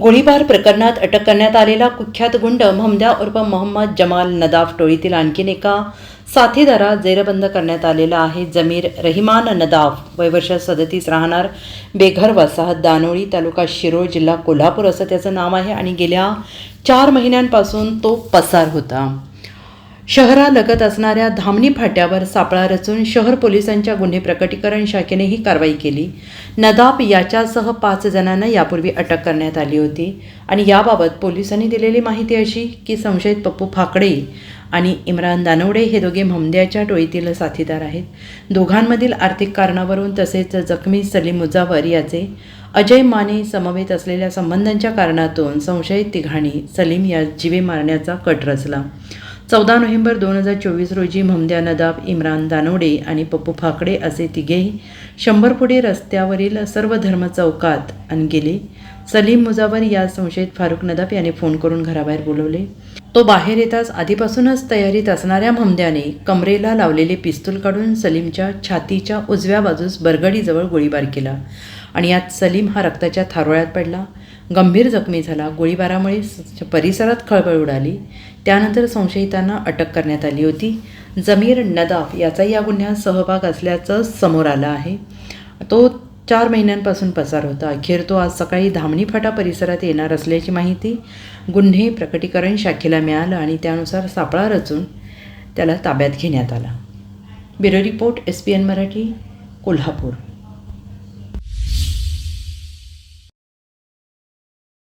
गोळीबार प्रकरणात अटक करण्यात आलेला कुख्यात गुंड महमद्या उर्फ मोहम्मद जमाल नदाफ टोळीतील आणखीन एका साथीदारा जेरबंद करण्यात आलेला आहे. जमीर रहिमान नदाफ वयवर्ष सदतीस राहणार बेघर वसाहत दानोळी तालुका शिरोळ जिल्हा कोल्हापूर असं त्याचं नाव आहे आणि गेल्या चार महिन्यांपासून तो पसार होता. शहरालगत असणाऱ्या धामणी फाट्यावर सापळा रचून शहर पोलिसांच्या गुन्हे प्रकटीकरण शाखेने ही कारवाई केली. नदाब याच्यासह पाच जणांना यापूर्वी अटक करण्यात आली होती आणि याबाबत पोलिसांनी दिलेली माहिती अशी की संशयित पप्पू फाकडे आणि इम्रान दानवडे हे दोघे ममद्याच्या टोळीतील साथीदार आहेत. दोघांमधील आर्थिक कारणावरून तसेच जखमी सलीम मुजावर याचे अजय माने समवेत असलेल्या संबंधांच्या कारणातून संशयित तिघांनी सलीम या जीवे मारण्याचा कट रचला. चौदा नोव्हेंबर दोन हजार चोवीस रोजी महमद्या नदाब इम्रान दानोडे आणि पप्पू फाकडे असे तिघेही शंभर पुढे रस्त्यावरील सर्व धर्म चौकात आणि गेले सलीम मुजावर या संशयित फारुख नदाब याने फोन करून घराबाहेर बोलवले. तो बाहेर येताच आधीपासूनच तयारीत असणाऱ्या महमद्याने कमरेला लावलेले पिस्तूल काढून सलीमच्या छातीच्या उजव्या बाजूस बरगडीजवळ गोळीबार केला आणि यात सलीम हा रक्ताच्या थारोळ्यात पडला. गंभीर जखमी झाला. गोळीबारामुळे परिसरात खळबळ उडाली. त्यानंतर संशयितांना अटक करण्यात आली होती. जमीर नदाफ याचा या गुन्ह्यात सहभाग असल्याचं समोर आलं आहे. तो चार महिन्यांपासून पसार होता. अखेर तो आज सकाळी धामणी फाटा परिसरात येणार असल्याची माहिती गुन्हे प्रकटीकरण शाखेला मिळालं आणि त्यानुसार सापळा रचून त्याला ताब्यात घेण्यात आला. Bureau report S P N Marathi Kolhapur.